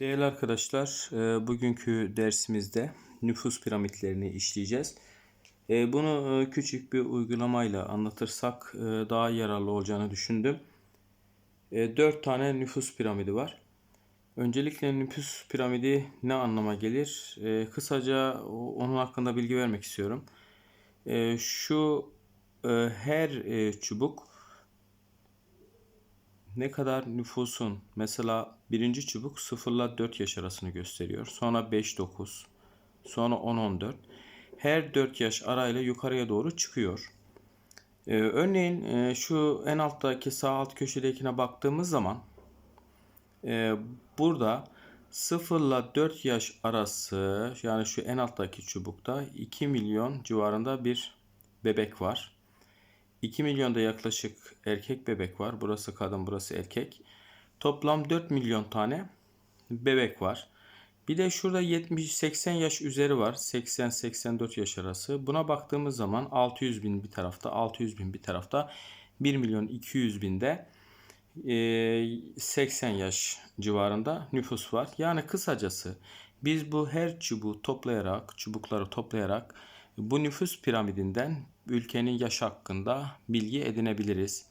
Değerli arkadaşlar, e, bugünkü dersimizde nüfus piramitlerini işleyeceğiz. E, Bunu e, küçük bir uygulamayla anlatırsak daha yararlı olacağını düşündüm. E, Dört tane nüfus piramidi var. Öncelikle nüfus piramidi ne anlama gelir? Kısaca onun hakkında bilgi vermek istiyorum. Şu her çubuk ne kadar nüfusun mesela birinci çubuk 0 ile 4 yaş arasını gösteriyor. Sonra 5-9, sonra 10-14. Her 4 yaş arayla yukarıya doğru çıkıyor. Ee, örneğin e, şu en alttaki sağ alt köşedekine baktığımız zaman e, burada 0 ile 4 yaş arası yani şu en alttaki çubukta 2 milyon civarında bir bebek var. 2 milyonda yaklaşık erkek bebek var. Burası kadın, burası erkek. Toplam 4 milyon tane bebek var. Bir de şurada 70-80 yaş üzeri var. 80-84 yaş arası. Buna baktığımız zaman 600 bin bir tarafta, 600 bin bir tarafta. 1 milyon 200 binde e, 80 yaş civarında nüfus var. Yani kısacası biz bu her çubuğu toplayarak, çubukları toplayarak bu nüfus piramidinden ülkenin yaş hakkında bilgi edinebiliriz.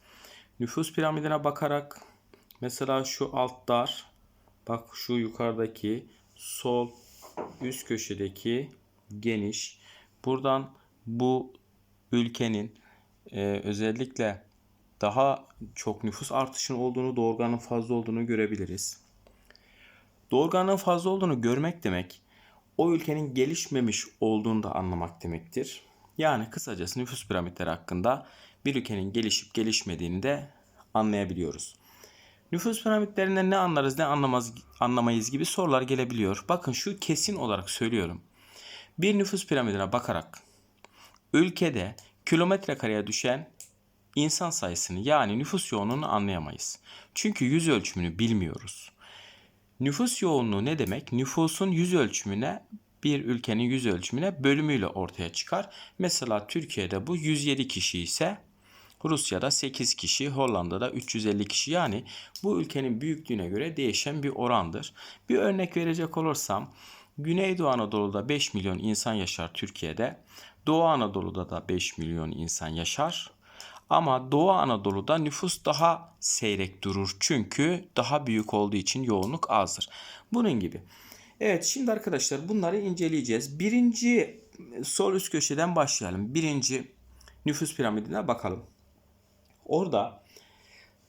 Nüfus piramidine bakarak mesela şu alt dar, bak şu yukarıdaki sol üst köşedeki geniş. Buradan bu ülkenin e, özellikle daha çok nüfus artışının olduğunu, doğurganın fazla olduğunu görebiliriz. Doğurganın fazla olduğunu görmek demek, o ülkenin gelişmemiş olduğunu da anlamak demektir. Yani kısacası nüfus piramitleri hakkında bir ülkenin gelişip gelişmediğini de anlayabiliyoruz. Nüfus piramitlerinden ne anlarız ne anlamaz, anlamayız gibi sorular gelebiliyor. Bakın şu kesin olarak söylüyorum. Bir nüfus piramidine bakarak ülkede kilometre kareye düşen insan sayısını yani nüfus yoğunluğunu anlayamayız. Çünkü yüz ölçümünü bilmiyoruz. Nüfus yoğunluğu ne demek? Nüfusun yüz ölçümüne bir ülkenin yüz ölçümüne bölümüyle ortaya çıkar. Mesela Türkiye'de bu 107 kişi ise Rusya'da 8 kişi, Hollanda'da 350 kişi. Yani bu ülkenin büyüklüğüne göre değişen bir orandır. Bir örnek verecek olursam Güneydoğu Anadolu'da 5 milyon insan yaşar Türkiye'de. Doğu Anadolu'da da 5 milyon insan yaşar. Ama Doğu Anadolu'da nüfus daha seyrek durur. Çünkü daha büyük olduğu için yoğunluk azdır. Bunun gibi. Evet şimdi arkadaşlar bunları inceleyeceğiz. Birinci sol üst köşeden başlayalım. Birinci nüfus piramidine bakalım. Orada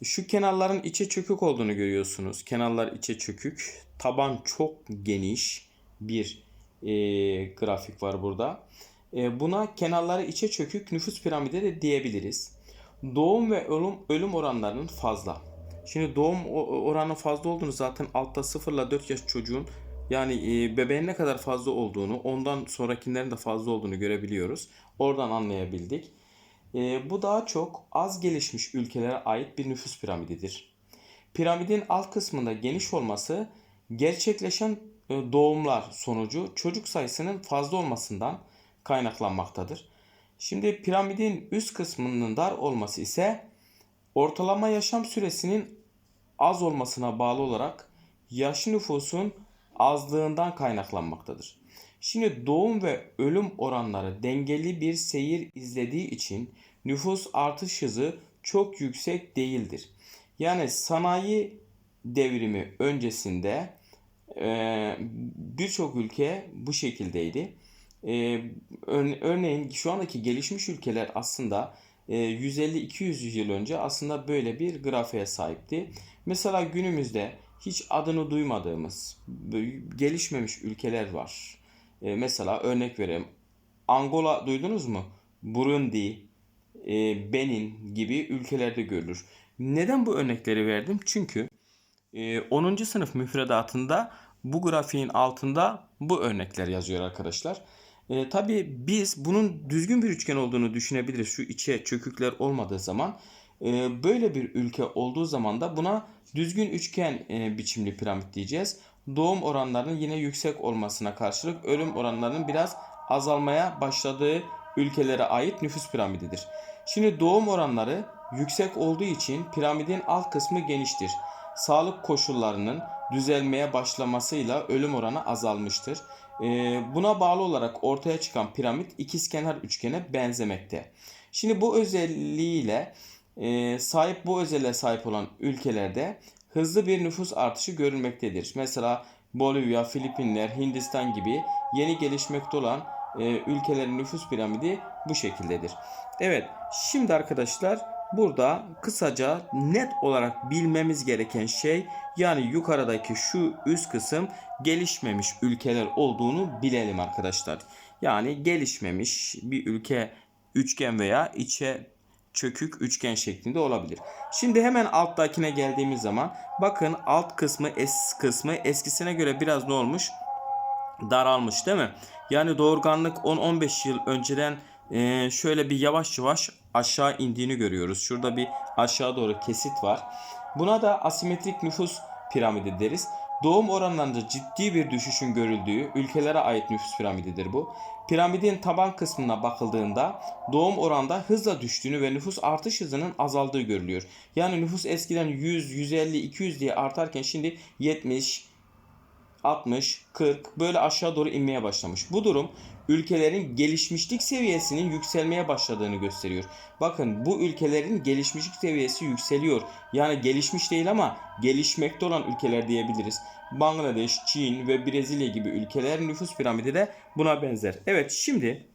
şu kenarların içe çökük olduğunu görüyorsunuz. Kenarlar içe çökük. Taban çok geniş bir e, grafik var burada. E, buna kenarları içe çökük nüfus piramidi de diyebiliriz. Doğum ve ölüm, ölüm oranlarının fazla. Şimdi doğum oranı fazla olduğunu zaten altta 0 ile 4 yaş çocuğun yani bebeğin ne kadar fazla olduğunu ondan sonrakilerin de fazla olduğunu görebiliyoruz. Oradan anlayabildik. Bu daha çok az gelişmiş ülkelere ait bir nüfus piramididir. Piramidin alt kısmında geniş olması gerçekleşen doğumlar sonucu çocuk sayısının fazla olmasından kaynaklanmaktadır. Şimdi piramidin üst kısmının dar olması ise ortalama yaşam süresinin az olmasına bağlı olarak yaşlı nüfusun azlığından kaynaklanmaktadır. Şimdi doğum ve ölüm oranları dengeli bir seyir izlediği için nüfus artış hızı çok yüksek değildir. Yani sanayi devrimi öncesinde e, birçok ülke bu şekildeydi. E, ör- örneğin şu andaki gelişmiş ülkeler aslında e, 150-200 yıl önce aslında böyle bir grafiğe sahipti. Mesela günümüzde hiç adını duymadığımız gelişmemiş ülkeler var. E, mesela örnek vereyim. Angola duydunuz mu? Burundi, e, Benin gibi ülkelerde görülür. Neden bu örnekleri verdim? Çünkü e, 10. sınıf müfredatında bu grafiğin altında bu örnekler yazıyor arkadaşlar. E, tabii biz bunun düzgün bir üçgen olduğunu düşünebiliriz. Şu içe çökükler olmadığı zaman. E, böyle bir ülke olduğu zaman da buna düzgün üçgen e, biçimli piramit diyeceğiz. Doğum oranlarının yine yüksek olmasına karşılık ölüm oranlarının biraz azalmaya başladığı ülkelere ait nüfus piramididir. Şimdi doğum oranları yüksek olduğu için piramidin alt kısmı geniştir. Sağlık koşullarının düzelmeye başlamasıyla ölüm oranı azalmıştır. E, buna bağlı olarak ortaya çıkan piramit ikizkenar üçgene benzemekte. Şimdi bu özelliğiyle e, sahip bu özelliğe sahip olan ülkelerde hızlı bir nüfus artışı görülmektedir. Mesela Bolivya, Filipinler, Hindistan gibi yeni gelişmekte olan e, ülkelerin nüfus piramidi bu şekildedir. Evet, şimdi arkadaşlar burada kısaca net olarak bilmemiz gereken şey yani yukarıdaki şu üst kısım gelişmemiş ülkeler olduğunu bilelim arkadaşlar. Yani gelişmemiş bir ülke üçgen veya içe çökük üçgen şeklinde olabilir. Şimdi hemen alttakine geldiğimiz zaman bakın alt kısmı es kısmı eskisine göre biraz ne olmuş? Daralmış değil mi? Yani doğurganlık 10-15 yıl önceden e, şöyle bir yavaş yavaş aşağı indiğini görüyoruz. Şurada bir aşağı doğru kesit var. Buna da asimetrik nüfus piramidi deriz. Doğum oranlarında ciddi bir düşüşün görüldüğü ülkelere ait nüfus piramididir bu. Piramidin taban kısmına bakıldığında doğum oranda hızla düştüğünü ve nüfus artış hızının azaldığı görülüyor. Yani nüfus eskiden 100, 150, 200 diye artarken şimdi 70, 60, 40 böyle aşağı doğru inmeye başlamış. Bu durum ülkelerin gelişmişlik seviyesinin yükselmeye başladığını gösteriyor. Bakın bu ülkelerin gelişmişlik seviyesi yükseliyor. Yani gelişmiş değil ama gelişmekte olan ülkeler diyebiliriz. Bangladeş, Çin ve Brezilya gibi ülkeler nüfus piramidi de buna benzer. Evet şimdi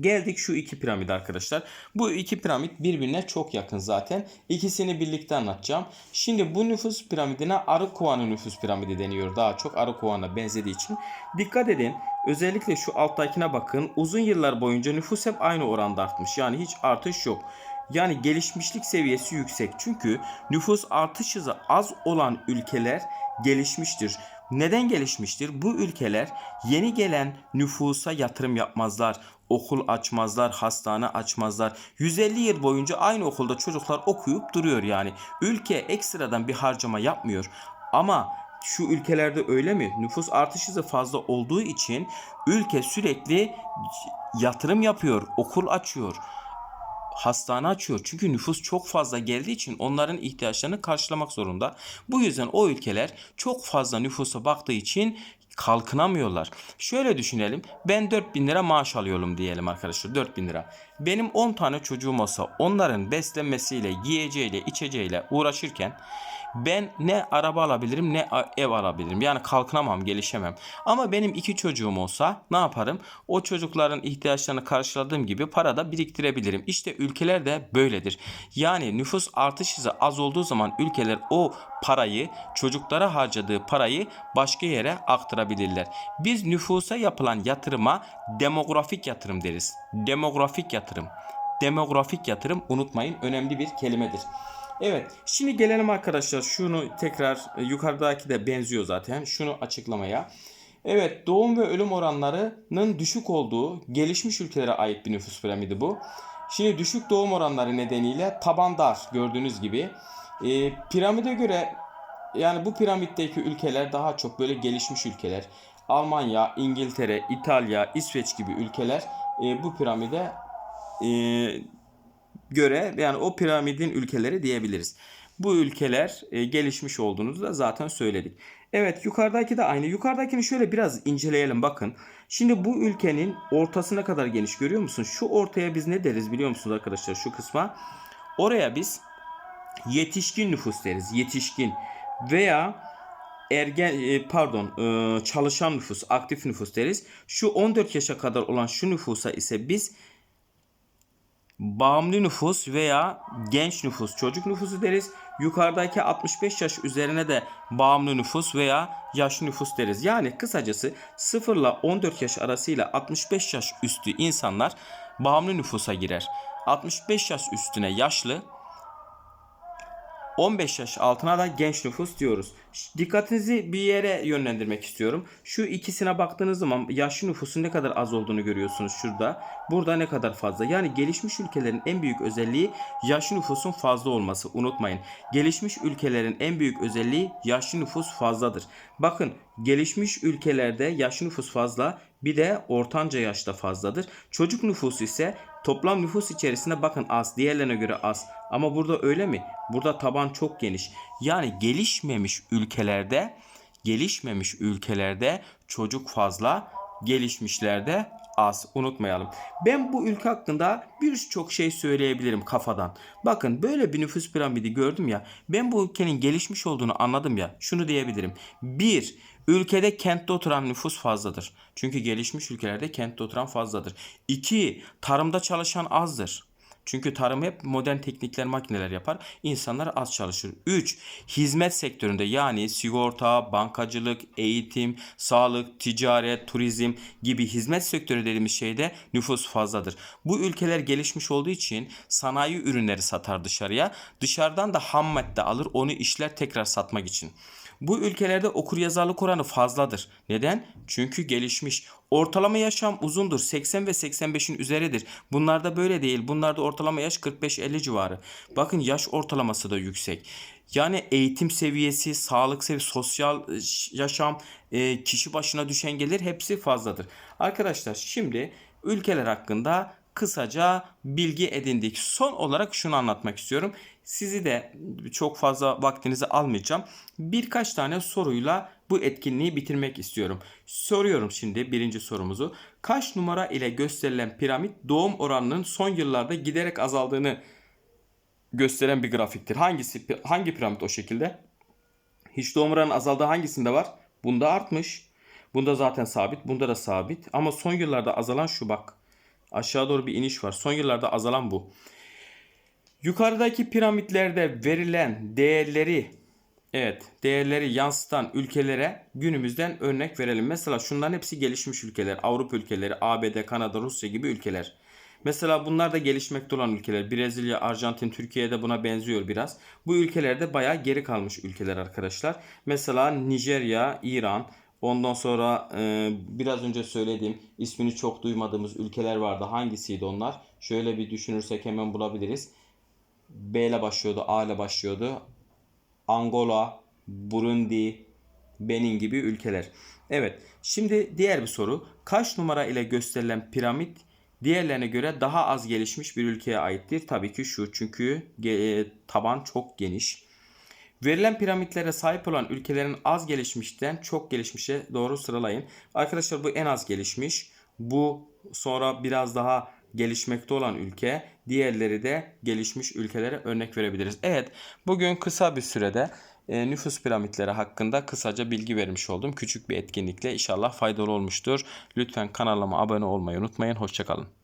Geldik şu iki piramide arkadaşlar. Bu iki piramit birbirine çok yakın zaten. İkisini birlikte anlatacağım. Şimdi bu nüfus piramidine arı kovanı nüfus piramidi deniyor. Daha çok arı kovanına benzediği için. Dikkat edin. Özellikle şu alttakine bakın. Uzun yıllar boyunca nüfus hep aynı oranda artmış. Yani hiç artış yok. Yani gelişmişlik seviyesi yüksek. Çünkü nüfus artış hızı az olan ülkeler gelişmiştir. Neden gelişmiştir? Bu ülkeler yeni gelen nüfusa yatırım yapmazlar. Okul açmazlar, hastane açmazlar. 150 yıl boyunca aynı okulda çocuklar okuyup duruyor yani. Ülke ekstradan bir harcama yapmıyor. Ama şu ülkelerde öyle mi? Nüfus artış hızı fazla olduğu için ülke sürekli yatırım yapıyor, okul açıyor hastane açıyor. Çünkü nüfus çok fazla geldiği için onların ihtiyaçlarını karşılamak zorunda. Bu yüzden o ülkeler çok fazla nüfusa baktığı için kalkınamıyorlar. Şöyle düşünelim. Ben 4000 lira maaş alıyorum diyelim arkadaşlar. 4000 lira. Benim 10 tane çocuğum olsa onların beslenmesiyle, giyeceğiyle, içeceğiyle uğraşırken ben ne araba alabilirim ne ev alabilirim. Yani kalkınamam, gelişemem. Ama benim iki çocuğum olsa ne yaparım? O çocukların ihtiyaçlarını karşıladığım gibi para da biriktirebilirim. İşte ülkeler de böyledir. Yani nüfus artış hızı az olduğu zaman ülkeler o parayı, çocuklara harcadığı parayı başka yere aktarabilirler. Biz nüfusa yapılan yatırıma demografik yatırım deriz. Demografik yatırım. Demografik yatırım unutmayın önemli bir kelimedir. Evet şimdi gelelim arkadaşlar şunu tekrar e, yukarıdaki de benziyor zaten şunu açıklamaya. Evet doğum ve ölüm oranlarının düşük olduğu gelişmiş ülkelere ait bir nüfus piramidi bu. Şimdi düşük doğum oranları nedeniyle taban dar gördüğünüz gibi. E, piramide göre yani bu piramitteki ülkeler daha çok böyle gelişmiş ülkeler. Almanya, İngiltere, İtalya, İsveç gibi ülkeler e, bu piramide e, göre yani o piramidin ülkeleri diyebiliriz. Bu ülkeler e, gelişmiş olduğunu da zaten söyledik. Evet yukarıdaki de aynı. Yukarıdakini şöyle biraz inceleyelim bakın. Şimdi bu ülkenin ortasına kadar geniş görüyor musun? Şu ortaya biz ne deriz biliyor musunuz arkadaşlar şu kısma? Oraya biz yetişkin nüfus deriz. Yetişkin veya ergen e, pardon e, çalışan nüfus, aktif nüfus deriz. Şu 14 yaşa kadar olan şu nüfusa ise biz bağımlı nüfus veya genç nüfus, çocuk nüfusu deriz. Yukarıdaki 65 yaş üzerine de bağımlı nüfus veya yaşlı nüfus deriz. Yani kısacası 0 ile 14 yaş arasıyla 65 yaş üstü insanlar bağımlı nüfusa girer. 65 yaş üstüne yaşlı, 15 yaş altına da genç nüfus diyoruz. Dikkatinizi bir yere yönlendirmek istiyorum. Şu ikisine baktığınız zaman yaşlı nüfusun ne kadar az olduğunu görüyorsunuz şurada. Burada ne kadar fazla. Yani gelişmiş ülkelerin en büyük özelliği yaşlı nüfusun fazla olması. Unutmayın. Gelişmiş ülkelerin en büyük özelliği yaşlı nüfus fazladır. Bakın gelişmiş ülkelerde yaşlı nüfus fazla bir de ortanca yaşta fazladır. Çocuk nüfusu ise Toplam nüfus içerisinde bakın az, diğerlerine göre az. Ama burada öyle mi? Burada taban çok geniş. Yani gelişmemiş ülkelerde, gelişmemiş ülkelerde çocuk fazla, gelişmişlerde az. Unutmayalım. Ben bu ülke hakkında birçok şey söyleyebilirim kafadan. Bakın böyle bir nüfus piramidi gördüm ya. Ben bu ülkenin gelişmiş olduğunu anladım ya. Şunu diyebilirim. Bir, ülkede kentte oturan nüfus fazladır. Çünkü gelişmiş ülkelerde kentte oturan fazladır. İki, tarımda çalışan azdır. Çünkü tarım hep modern teknikler, makineler yapar. İnsanlar az çalışır. 3. Hizmet sektöründe yani sigorta, bankacılık, eğitim, sağlık, ticaret, turizm gibi hizmet sektörü dediğimiz şeyde nüfus fazladır. Bu ülkeler gelişmiş olduğu için sanayi ürünleri satar dışarıya. Dışarıdan da ham madde alır onu işler tekrar satmak için. Bu ülkelerde okuryazarlık oranı fazladır. Neden? Çünkü gelişmiş. Ortalama yaşam uzundur. 80 ve 85'in üzeridir. Bunlarda böyle değil. Bunlarda ortalama yaş 45-50 civarı. Bakın yaş ortalaması da yüksek. Yani eğitim seviyesi, sağlık seviyesi, sosyal e, yaşam, e, kişi başına düşen gelir hepsi fazladır. Arkadaşlar şimdi ülkeler hakkında kısaca bilgi edindik. Son olarak şunu anlatmak istiyorum. Sizi de çok fazla vaktinizi almayacağım. Birkaç tane soruyla bu etkinliği bitirmek istiyorum. Soruyorum şimdi birinci sorumuzu. Kaç numara ile gösterilen piramit doğum oranının son yıllarda giderek azaldığını gösteren bir grafiktir. Hangisi hangi piramit o şekilde? Hiç doğum oranının azaldığı hangisinde var? Bunda artmış. Bunda zaten sabit. Bunda da sabit. Ama son yıllarda azalan şu bak. Aşağı doğru bir iniş var. Son yıllarda azalan bu. Yukarıdaki piramitlerde verilen değerleri evet değerleri yansıtan ülkelere günümüzden örnek verelim. Mesela şunların hepsi gelişmiş ülkeler. Avrupa ülkeleri, ABD, Kanada, Rusya gibi ülkeler. Mesela bunlar da gelişmekte olan ülkeler. Brezilya, Arjantin, Türkiye de buna benziyor biraz. Bu ülkelerde bayağı geri kalmış ülkeler arkadaşlar. Mesela Nijerya, İran, Ondan sonra e, biraz önce söylediğim ismini çok duymadığımız ülkeler vardı. Hangisiydi onlar? Şöyle bir düşünürsek hemen bulabiliriz. B ile başlıyordu, A ile başlıyordu. Angola, Burundi, Benin gibi ülkeler. Evet, şimdi diğer bir soru. Kaç numara ile gösterilen piramit diğerlerine göre daha az gelişmiş bir ülkeye aittir? Tabii ki şu çünkü e, taban çok geniş. Verilen piramitlere sahip olan ülkelerin az gelişmişten çok gelişmişe doğru sıralayın. Arkadaşlar bu en az gelişmiş. Bu sonra biraz daha gelişmekte olan ülke. Diğerleri de gelişmiş ülkelere örnek verebiliriz. Evet bugün kısa bir sürede e, nüfus piramitleri hakkında kısaca bilgi vermiş oldum. Küçük bir etkinlikle inşallah faydalı olmuştur. Lütfen kanalıma abone olmayı unutmayın. Hoşçakalın.